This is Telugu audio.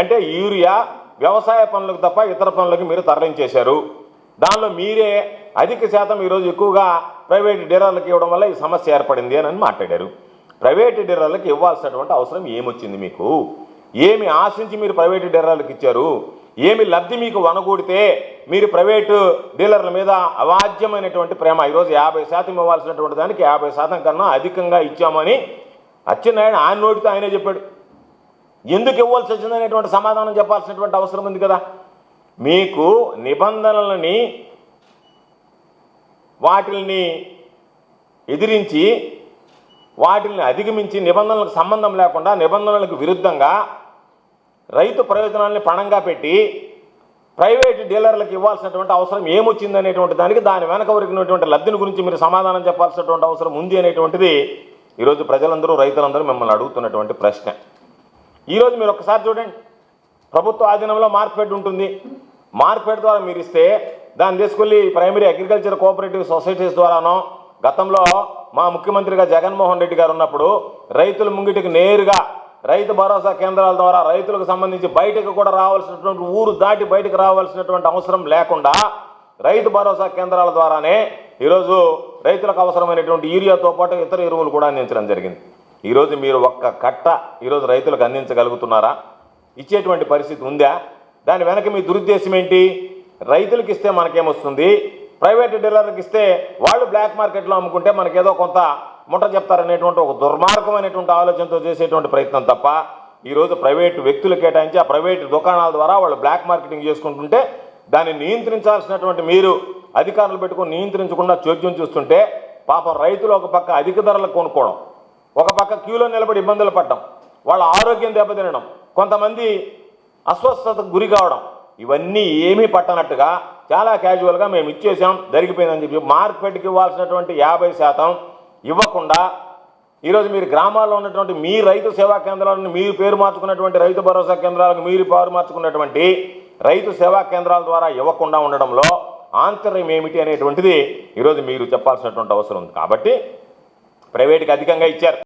అంటే యూరియా వ్యవసాయ పనులకు తప్ప ఇతర పనులకు మీరు తరలించేశారు. దానిలో మీరే అధిక శాతం ఈరోజు ఎక్కువగా ప్రైవేటు డీలర్లకు ఇవ్వడం వల్ల ఈ సమస్య ఏర్పడింది అని మాట్లాడారు. ప్రైవేటు డీలర్లకు ఇవ్వాల్సినటువంటి అవసరం ఏమొచ్చింది మీకు? ఏమి ఆశించి మీరు ప్రైవేటు డీలర్లకు ఇచ్చారు? ఏమి లబ్ధి మీకు వనగూడితే మీరు ప్రైవేటు డీలర్ల మీద అవాజ్యమైనటువంటి ప్రేమ ఈరోజు యాభై శాతం ఇవ్వాల్సినటువంటి దానికి యాభై శాతం కన్నా అధికంగా ఇచ్చామని అచ్చెన్నాయుడు ఆయన నోటితో ఆయనే చెప్పాడు. ఎందుకు ఇవ్వాల్సి వచ్చిందనేటువంటి సమాధానం చెప్పాల్సినటువంటి అవసరం ఉంది కదా? మీకు నిబంధనలని వాటిల్ని ఎదిరించి వాటిని అధిగమించి నిబంధనలకు సంబంధం లేకుండా నిబంధనలకు విరుద్ధంగా రైతు ప్రయోజనాల్ని పణంగా పెట్టి ప్రైవేట్ డీలర్లకు ఇవ్వాల్సినటువంటి అవసరం ఏమొచ్చిందనేటువంటి దానికి దాని వెనక వరికినటువంటి లబ్ధిని గురించి మీరు సమాధానం చెప్పాల్సినటువంటి అవసరం ఉంది అనేటువంటిది ఈరోజు ప్రజలందరూ రైతులందరూ మిమ్మల్ని అడుగుతున్నటువంటి ప్రశ్న. ఈరోజు మీరు ఒకసారి చూడండి. ప్రభుత్వ ఆధీనంలో మార్కెట్ ఉంటుంది. మార్కెట్ ద్వారా మీరు ఇస్తే దాన్ని తీసుకెళ్ళి ప్రైమరీ అగ్రికల్చర్ కోఆపరేటివ్ సొసైటీస్ ద్వారానో గతంలో మా ముఖ్యమంత్రిగా జగన్మోహన్ రెడ్డి గారు ఉన్నప్పుడు రైతుల ముంగిటికి నేరుగా రైతు భరోసా కేంద్రాల ద్వారా రైతులకు సంబంధించి బయటకు కూడా రావాల్సినటువంటి ఊరు దాటి బయటకు రావాల్సినటువంటి అవసరం లేకుండా రైతు భరోసా కేంద్రాల ద్వారానే ఈరోజు రైతులకు అవసరమైనటువంటి యూరియాతో పాటు ఇతర ఎరువులు కూడా అందించడం జరిగింది. ఈరోజు మీరు ఒక్క కట్ట ఈరోజు రైతులకు అందించగలుగుతున్నారా? ఇచ్చేటువంటి పరిస్థితి ఉందా? దాని వెనక మీ దురుద్దేశం ఏంటి? రైతులకు ఇస్తే మనకేమొస్తుంది? ప్రైవేట్ డీలర్లకు ఇస్తే వాళ్ళు బ్లాక్ మార్కెట్లో అమ్ముకుంటే మనకేదో కొంత ముఠ చెప్తారనేటువంటి ఒక దుర్మార్గమైనటువంటి ఆలోచనతో చేసేటువంటి ప్రయత్నం తప్ప ఈరోజు ప్రైవేటు వ్యక్తులు కేటాయించి ఆ ప్రైవేటు దుకాణాల ద్వారా వాళ్ళు బ్లాక్ మార్కెటింగ్ చేసుకుంటుంటే దాన్ని నియంత్రించాల్సినటువంటి మీరు అధికారులు పెట్టుకొని నియంత్రించకుండా చోద్యం చూస్తుంటే పాపం రైతులు ఒక పక్క అధిక ధరలకు కొనుక్కోవడం ఒక పక్క క్యూలో నిలబడి ఇబ్బందులు పడడం వాళ్ళ ఆరోగ్యం దెబ్బతినడం కొంతమంది అస్వస్థతకు గురి కావడం ఇవన్నీ ఏమీ పట్టనట్టుగా చాలా క్యాజువల్గా మేము ఇచ్చేసాం జరిగిపోయిందని చెప్పి మార్కెట్కి ఇవ్వాల్సినటువంటి యాభై శాతం ఇవ్వకుండా ఈరోజు మీరు గ్రామాల్లో ఉన్నటువంటి మీ రైతు సేవా కేంద్రాలను మీరు పేరు మార్చుకున్నటువంటి రైతు భరోసా కేంద్రాలకు మీరు పేరు మార్చుకున్నటువంటి రైతు సేవా కేంద్రాల ద్వారా ఇవ్వకుండా ఉండడంలో ఆంతర్యం ఏమిటి అనేటువంటిది ఈరోజు మీరు చెప్పాల్సినటువంటి అవసరం ఉంది. కాబట్టి ప్రైవేట్కి అధికంగా ఇచ్చారు.